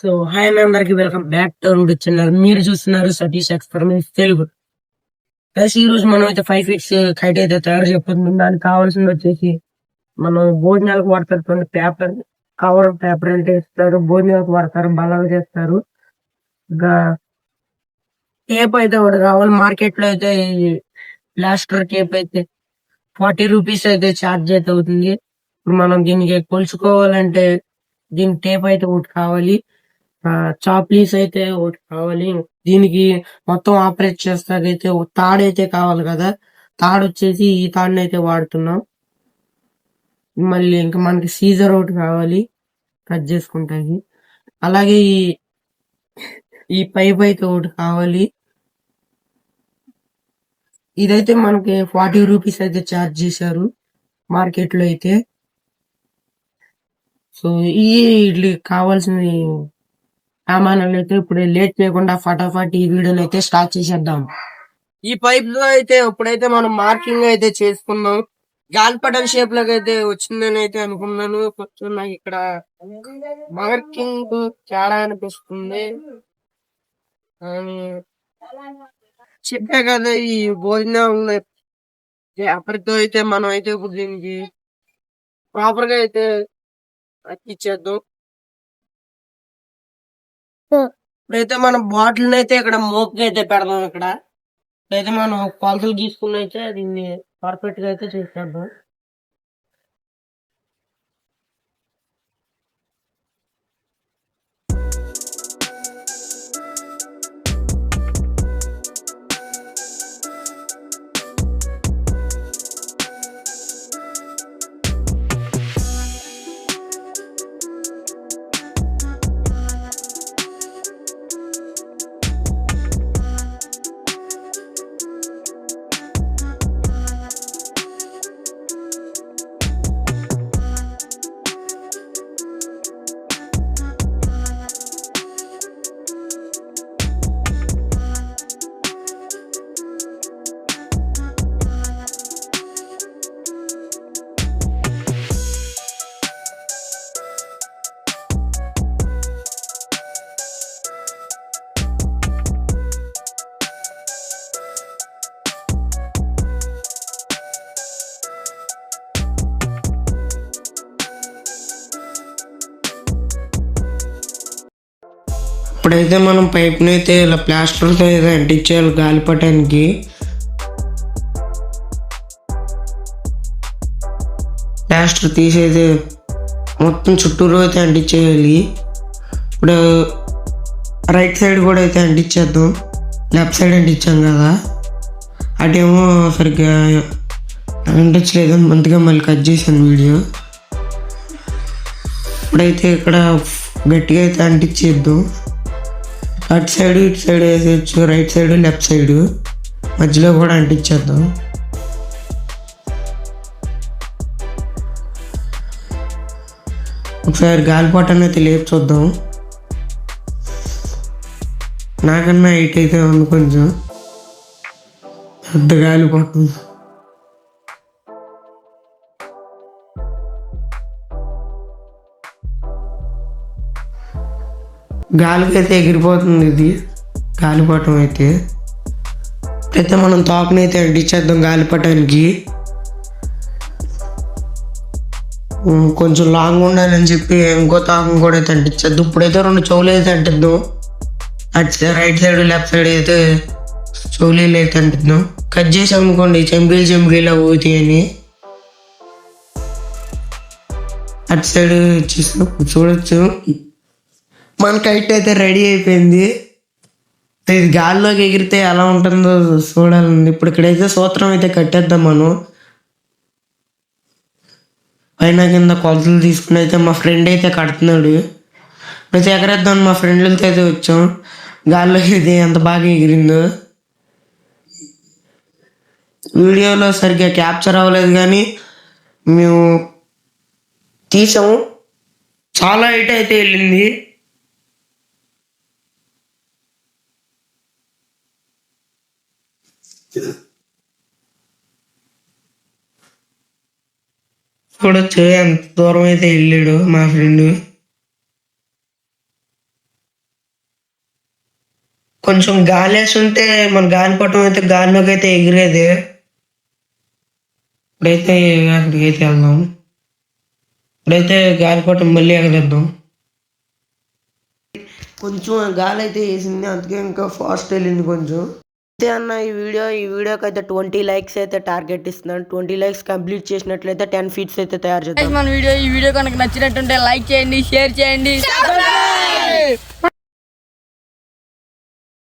So hi అందరికి welcome back to our channel. మీరు చూస్తున్నారు సతీష్ ఎక్స్పెరిమెంట్ తెలుగు. ప్లస్ ఈ రోజు మనం అయితే ఫైవ్ ఫీట్స్ కైట్ అయితే తయారు చేయబోతున్నాం. దానికి కావాల్సింది వచ్చేసి మనం భోజనాలకు వాడతారు పేపర్ కవర్ పేపర్ అంటే ఇస్తారు భోజనాలకు వాడతారు బలాలు చేస్తారు. ఇంకా టేప్ అయితే ఒకటి కావాలి. మార్కెట్లో అయితే ప్లాస్టర్ టేప్ అయితే ఫార్టీ రూపీస్ అయితే ఛార్జ్ అయితే అవుతుంది. ఇప్పుడు మనం దీనికి కొలుచుకోవాలంటే దీని టేప్ అయితే ఒకటి కావాలి. చాప్లీస్ అయితే ఒకటి కావాలి. దీనికి మొత్తం ఆపరేట్ చేస్తాకైతే ఒక తాడు అయితే కావాలి కదా. తాడు వచ్చేసి ఈ తాడుని అయితే వాడుతున్నాం. మళ్ళీ ఇంకా మనకి సీజర్ ఒకటి కావాలి. కట్ చేసుకుంటాయి అలాగే ఈ ఈ పైప్ అయితే ఒకటి కావాలి. ఇదైతే మనకి ఫార్టీ రూపీస్ అయితే ఛార్జ్ చేశారు మార్కెట్లో అయితే. సో ఈ వీటికి కావాల్సిన సామాన్లు అయితే ఇప్పుడు లేట్ చేయకుండా ఫటాఫట్ ఈ వీడియోని అయితే స్టార్ట్ చేసేద్దాం. ఈ పైప్లో అయితే ఇప్పుడైతే మనం మార్కింగ్ అయితే చేసుకున్నాం గాలిపటం షేప్లో అయితే వచ్చిందని అయితే అనుకున్నాను. కొంచెం నాకు ఇక్కడ మార్కింగ్ తేడా అనిపిస్తుంది. చెప్పా కదా ఈ భోజనం అప్పటితో అయితే మనం అయితే ఇప్పుడు దీనికి ప్రాపర్గా అయితే అతికిచ్చేద్దాం. ఇప్పుడైతే మనం బాటిల్ అయితే ఇక్కడ మోపుకి అయితే పెడదాం ఇక్కడ. ఇప్పుడైతే మనం కొలతలు గీసుకుని అయితే దీన్ని పర్ఫెక్ట్గా అయితే చేసేద్దాం. ఇప్పుడైతే మనం పైప్ని అయితే ఇలా ప్లాస్టర్తో అయితే అంటించేయాలి గాలిపటానికి ప్లాస్టర్ తీసేది మొత్తం చుట్టూరు అయితే అంటించేయాలి. ఇప్పుడు రైట్ సైడ్ కూడా అయితే అంటించేద్దాం. లెఫ్ట్ సైడ్ అంటించాం కదా. అటేమో సరిగ్గా అంటించలేదు మంతగా మళ్ళీ కట్ చేశాను వీడియో. ఇప్పుడైతే ఇక్కడ గట్టిగా అయితే అంటించేద్దాం. అటు సైడ్ ఇటు side వేసేయచ్చు. Right side left side. మధ్యలో కూడా అంటించేద్దాం. ఒకసారి గాలిపటాన్ని అయితే లేపు చూద్దాం. నాకన్నా హైట్ అయితే ఉంది కొంచెం. పెద్ద గాలిపటం గాలికి అయితే ఎగిరిపోతుంది ఇది. గాలిపటం అయితే. అయితే మనం తోకనైతే అంటించేద్దాం గాలిపటానికి. కొంచెం లాంగ్ ఉండాలని చెప్పి ఇంకో తాకం కూడా అయితే అంటించద్దు. ఇప్పుడైతే రెండు చెవులు అయితే అంటిద్దాం. అటు side right side left side అయితే చెవులీలు అయితే అంటిద్దాం. కట్ చేసి అమ్ముకోండి చెంబీలు చెంబీలు అవుతాయని అటు సైడ్ చూసి చూడొచ్చు. మన కైట్ అయితే రెడీ అయిపోయింది. ఇది గాల్లోకి ఎగిరితే ఎలా ఉంటుందో చూడాలండి. ఇప్పుడు ఇక్కడైతే సూత్రం అయితే కట్టేద్దాం మనం. పైన కింద కొలతలు తీసుకుని అయితే మా ఫ్రెండ్ అయితే కడుతున్నాడు. అయితే ఎగరేద్దాం మా ఫ్రెండ్లతో అయితే వచ్చాం. గాల్లోకి ఇది ఎంత బాగా ఎగిరిందో. వీడియోలో సరిగ్గా క్యాప్చర్ అవ్వలేదు కానీ మేము తీసాము. చాలా హైట్ అయితే వెళ్ళింది. చూడొచ్చు ఎంత దూరం అయితే వెళ్ళాడు మా ఫ్రెండ్. కొంచెం గాలి వేసి ఉంటే మన గాలిపటం అయితే గాలిలోకి అయితే ఎగిరేది. ఇప్పుడైతే అక్కడికి అయితే వెళ్దాం. ఇప్పుడైతే గాలిపటం మళ్ళీ ఎగరేద్దాం. కొంచెం గాలి అయితే వేసింది అందుకే ఇంకా ఫాస్ట్ వెళ్ళింది కొంచెం. అంతే అన్న ఈ వీడియో ఈ వీడియోకి అయితే ట్వంటీ లైక్స్ అయితే టార్గెట్ ఇస్తున్నాను. ట్వంటీ లైక్స్ కంప్లీట్ చేసినట్లయితే టెన్ ఫీట్స్ అయితే తయారు చేస్తాను మన వీడియో ఈ వీడియో కనుక నచ్చినట్టుంటే లైక్ చేయండి షేర్ చేయండి